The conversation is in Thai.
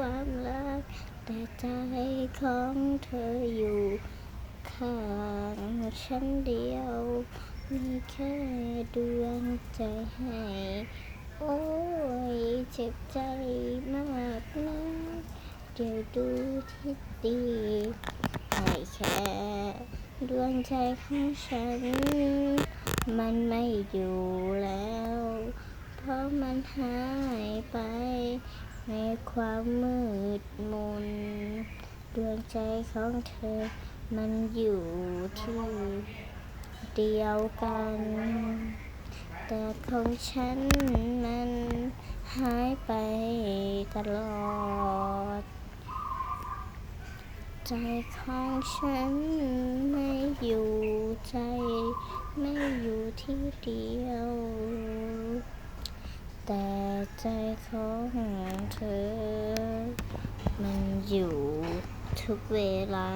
ความรัก แต่ใจของเธออยู่ ข้างฉันเดียว มีแค่ดวงใจให้โอ้ยเจ็บใจมากนะเดี๋ยวดูที่ดีให้แค่ดวงใจของฉัน มันไม่อยู่แล้ว เพราะมันหายไป ความมืดมนดวงใจของเธอ มันอยู่ที่เดียวกัน แต่ของฉันมันหายไปตลอด ใจของฉันไม่อยู่ใจ ไม่อยู่ที่เดียว แต่ใจของเธอ มันอยู่ทุกเวลา